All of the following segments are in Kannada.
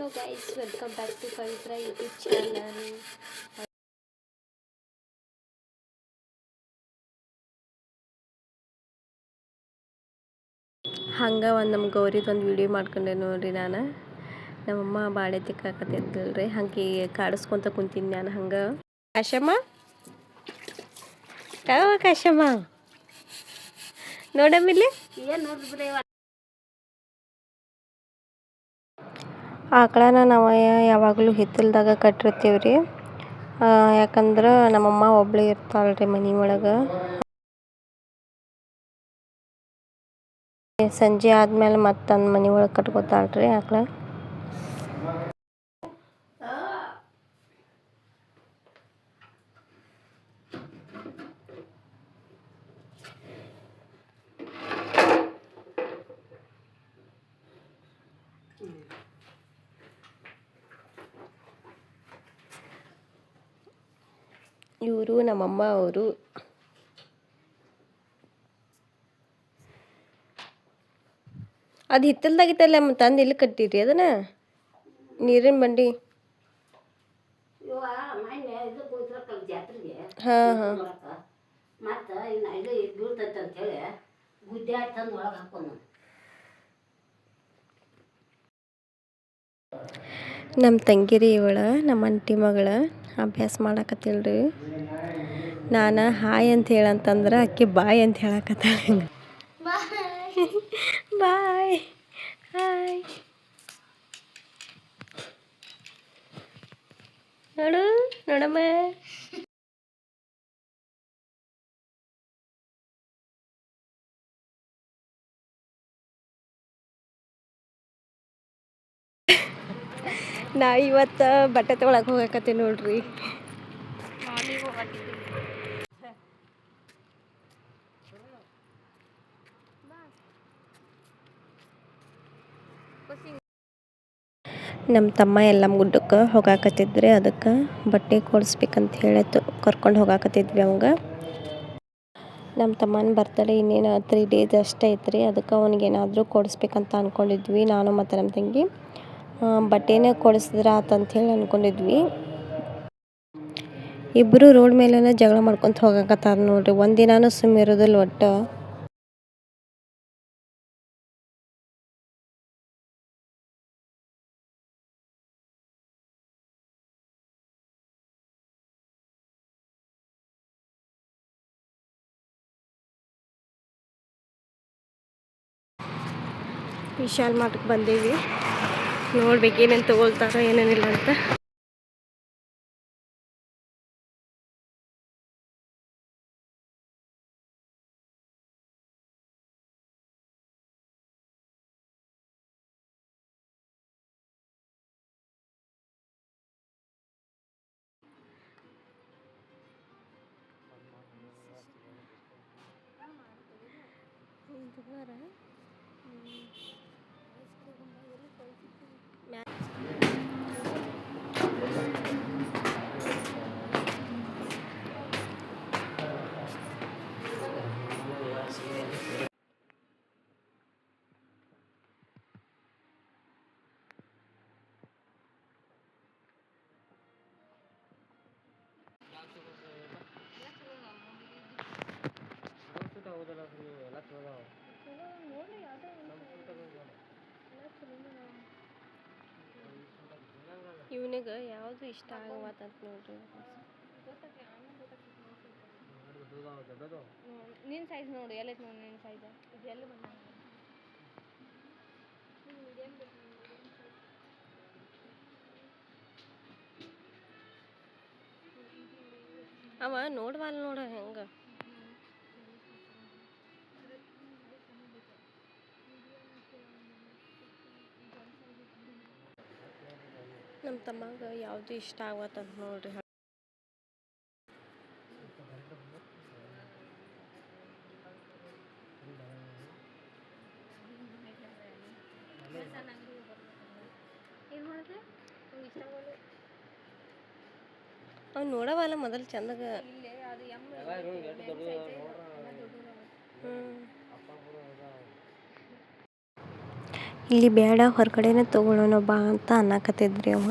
Hello guys welcome back to Pavitra YouTube channel ಹಂಗೆ ಒಂದು ನಮ್ಮ ಗೌರಿದು ಒಂದು ವಿಡಿಯೋ ಮಾಡ್ಕೊಂಡೆ ನೋಡ್ರಿ ನಾನು. ನಮ್ಮಮ್ಮ ಬಾಳೆ ತಿಕ್ಕಾಕತ್ತಿದ್ದಲ್ರಿ ಹಂಗೆ ಕಾಡಿಸ್ಕೊಂತ ಕುಂತೀನಿ ನಾನು ಹಂಗೆ. ಕಾಶಮ್ಮ? ಕಾಶಮ್ಮ. ನೋಡಮ್ಮಿಲ್ಲಿ ಆಕಳನ ನಾವು ಯಾವಾಗಲೂ ಹಿತ್ತಲ್ದಾಗ ಕಟ್ಟಿರ್ತೀವಿ ರೀ ಯಾಕಂದ್ರೆ ನಮ್ಮಮ್ಮ ಒಬ್ಳೆ ರೀ ಮನೆ ಒಳಗೆ. ಸಂಜೆ ಆದ್ಮೇಲೆ ಮತ್ತೆ ತನ್ನ ಮನೆ ಒಳಗೆ ಕಟ್ಕೋತಾಳ್ರಿ ಆಕಳ. ಇವರು ನಮ್ಮಮ್ಮ ಅವರು. ಅದು ಹಿತ್ತಲ್ದಾಗಿತ್ತಲ್ಲ ತಂದು ಇಲ್ಲಿ ಕಟ್ಟಿರಿ ಅದನ್ನ? ನೀರಿನ ಬಂಡಿ. ಹಾಂ ಹಾಂ. ಮತ್ತು. ಇನ್ನು ಇದು ಬೀಳ್ತೈತೆ ಅಂತೇಳಿ ಗುದ್ದೆ ಹಾಕಿ ತಂದು ಒಳಗೆ ಹಾಕೊಂಡು ನಮ್ಮ ತಂಗಿರಿ ಇವಳ ನಮ್ಮ ಅಂಟಿ ಮಗಳ. ಅಭ್ಯಾಸ ಮಾಡಕತ್ತಿಲ್ರಿ. ನಾನು ಹಾಯ್ ಅಂತ ಹೇಳಂತಂದ್ರೆ ಅಕ್ಕಿ ಬಾಯ್ ಅಂತ ಹೇಳಕತ್ತಾಳೆ ಬಾಯ್. ಹಾಯ್. ನೋಡು ನೋಡಮ್ಮ. ನಾ ಇವತ್ತು ಬಟ್ಟೆ ತೊಗೊಳಕ್ಕೆ ಹೋಗಕತ್ತೀನಿ ನೋಡ್ರಿ. ನಮ್ಮ ತಮ್ಮ ಎಲ್ಲ ಗುಡ್ಡಕ್ಕೆ ಹೋಗಾಕತ್ತಿದ್ರಿ, ಅದಕ್ಕೆ ಬಟ್ಟೆ ಕೊಡಿಸ್ಬೇಕಂತ ಹೇಳತ್ತು, ಕರ್ಕೊಂಡು ಹೋಗಾಕತ್ತಿದ್ವಿ ಅವಂಗೆ. ನಮ್ಮ ತಮ್ಮನ ಬರ್ತಡೆ ಇನ್ನೇನು ತ್ರೀ ಡೇಸ್ ಅಷ್ಟೇ ಐತ್ರಿ, ಅದಕ್ಕೆ ಅವ್ನಿಗೆ ಏನಾದರೂ ಕೊಡಿಸ್ಬೇಕಂತ ಅಂದ್ಕೊಂಡಿದ್ವಿ ನಾನು ಮತ್ತು ನಮ್ಮ ತಂಗಿ. ಬಟ್ಟೆನೇ ಕೊಡಿಸಿದ್ರೆ ಆತಂತ ಹೇಳಿ ಅಂದ್ಕೊಂಡಿದ್ವಿ ಇಬ್ಬರು ರೋಡ್ ಮೇಲೇ ಜಗಳ ಮಾಡ್ಕೊಂತ ಹೋಗಕತ್ತಾರ ನೋಡ್ರಿ. ಒಂದಿನಾನು ಸುಮ್ಮ ಇರೋದಿಲ್ಲ ಒಟ್ಟು. ವಿಶಾಲ್ ಮಾರ್ಟ್ಗೆ ಬಂದೀವಿ. ನೋಡ್ಬೇಕು ಏನೇನು ತಗೊಳ್ತಾರ ಏನೇನಿಲ್ಲ ಅಂತ. ಇವನಿಗೆ ಯಾವುದು ಇಷ್ಟ ಆಗವತ್ತಂತ ನೋಡ್ರಿ. ನಿನ್ನ ಸೈಜ್ ನೋಡು ಎಲ್ಲೈತೆ ನೋಡಿ ನಿನ್ನ ಸೈಜ್ ಎಲ್ಲಿ ಬಂದ ಅವ ನೋಡ್ವಾಲ್ ನೋಡ ಹೆಂಗ ನಮ್ಮ ತಮ್ಮಗ ಯಾವುದು ಇಷ್ಟ ಆಗತ್ತಂತ ನೋಡ್ರಿ ಅವ್ನು ನೋಡವಲ್ಲ ಮೊದಲು ಚಂದಾಗ ಇಲ್ಲಿ ಬೇಡ ಹೊರಗಡೆನೇ ತಗೊಳ್ಳೋಣ ಬಾ ಅಂತ ಅನ್ನಕತ್ತಿದ್ರಿ ಅವ.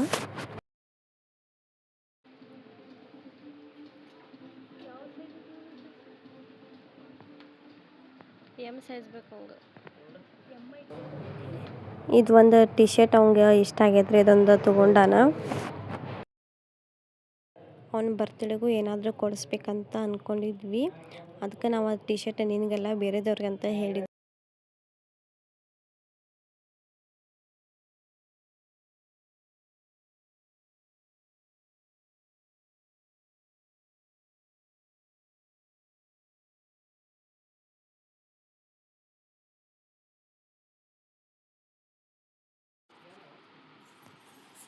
ಎಂ ಸೈಜ್ ಬೇಕು ಅವಂಗೆ ಇದು ಒಂದು ಟಿ ಶರ್ಟ್ ಅವಂಗೆ ಇಷ್ಟ ಆಗೈತ್ರಿ ಇದೊಂದು ತೊಗೊಂಡಾನ. ಅವ್ನ ಬರ್ತಡೆಗೂ ಏನಾದರೂ ಕೊಡಿಸ್ಬೇಕಂತ ಅಂದ್ಕೊಂಡಿದ್ವಿ ಅದಕ್ಕೆ ನಾವು ಆ ಟಿ ಶರ್ಟ್ ನಿನಗೆಲ್ಲ ಬೇರೆದವ್ರಿಗೆ ಅಂತ ಹೇಳಿದ್ವಿ.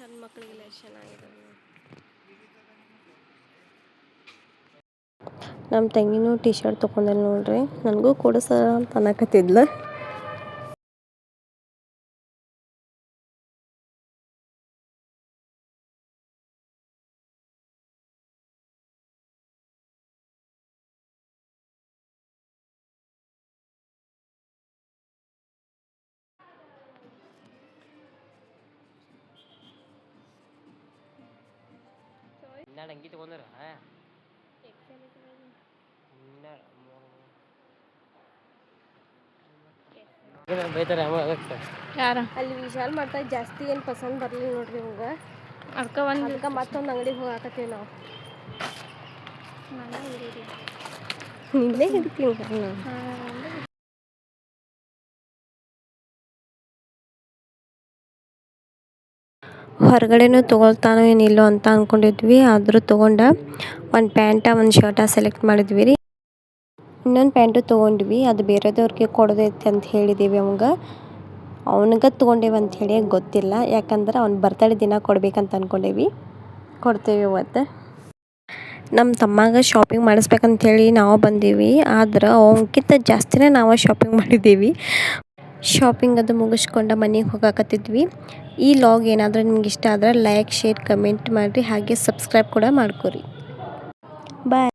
ಸಣ್ಣ ಮಕ್ಕಳಿಗೆಲ್ಲ ಚೆನ್ನಾಗಿದೆ. ನಮ್ಮ ತಂಗಿನೂ ಟಿ ಶರ್ಟ್ ತೊಗೊಂಡಲ್ ನೋಡ್ರಿ. ನನಗೂ ಕೊಡಿಸ ಅಂತ ಅನ್ನಕತ್ತಿದ್ಲ. ಹನ್ನೆರಡು ಅಂಗಿ ತೊಗೊಂಡ್ರ. ಬೈತಾರೆ ಅಮ್ಮ ಅದಕ್ಕೆ. ಯಾರ? ಅಲ್ಲಿ ವಿಶಾಲ್ ಮಾಡ್ತಾ ಜಾಸ್ತಿ ಏನು ಪಸಂದ್ ಬರಲಿಲ್ಲ ನೋಡ್ರಿ ಇವಂಗ. ಅದ್ಕ ಒಂದು ಅದಕ್ಕೆ ಮತ್ತೊಂದು ಅಂಗಡಿಗೆ ಹೋಗಾಕತ್ತೀವಿ ನಾವು. ನಿನ್ನೆ ಹಿಡ್ತೀನಿ ನಾನು ಹೊರಗಡೆನೂ ತೊಗೊಳ್ತಾನೋ ಏನಿಲ್ಲೋ ಅಂತ ಅಂದ್ಕೊಂಡಿದ್ವಿ ಆದರೂ ತೊಗೊಂಡ ಒಂದು ಪ್ಯಾಂಟ, ಒಂದು ಶರ್ಟ ಸೆಲೆಕ್ಟ್ ಮಾಡಿದ್ವಿ ರೀ. ಇನ್ನೊಂದು ಪ್ಯಾಂಟು ತೊಗೊಂಡ್ವಿ. ಅದು ಬೇರೆದವ್ರಿಗೆ ಕೊಡೋದೈತೆ ಅಂತ ಹೇಳಿದ್ದೀವಿ ಅವಂಗೆ. ಅವನಿಗೆ ತೊಗೊಂಡೇವಿ ಅಂತ ಹೇಳಿ ಗೊತ್ತಿಲ್ಲ. ಯಾಕಂದ್ರೆ ಅವ್ನ ಬರ್ತಡೇ ದಿನ ಕೊಡ್ಬೇಕಂತ ಅಂದ್ಕೊಂಡೇವಿ ಕೊಡ್ತೇವೆ ಇವತ್ತು. ನಮ್ಮ ತಮ್ಮಾಗ ಶಾಪಿಂಗ್ ಮಾಡಿಸ್ಬೇಕಂತ ಹೇಳಿ ನಾವು ಬಂದೀವಿ. ಆದ್ರೆ ಅವನಕ್ಕಿಂತ ಜಾಸ್ತಿನೇ ನಾವು ಶಾಪಿಂಗ್ ಮಾಡಿದ್ದೀವಿ ಶಾಪಿಂಗ್ ಅದು ಮುಗಿಸ್ಕೊಂಡು ಮನೆಗೆ ಹೋಗಾಕತ್ತಿದ್ವಿ. ಈ ಲಾಗ್ ಏನಾದರೂ ನಿಮ್ಗೆ ಇಷ್ಟ ಆದರೆ ಲೈಕ್ ಶೇರ್ ಕಮೆಂಟ್ ಮಾಡಿರಿ. ಹಾಗೆ ಸಬ್ಸ್ಕ್ರೈಬ್ ಕೂಡ ಮಾಡ್ಕೊರಿ. ಬಾಯ್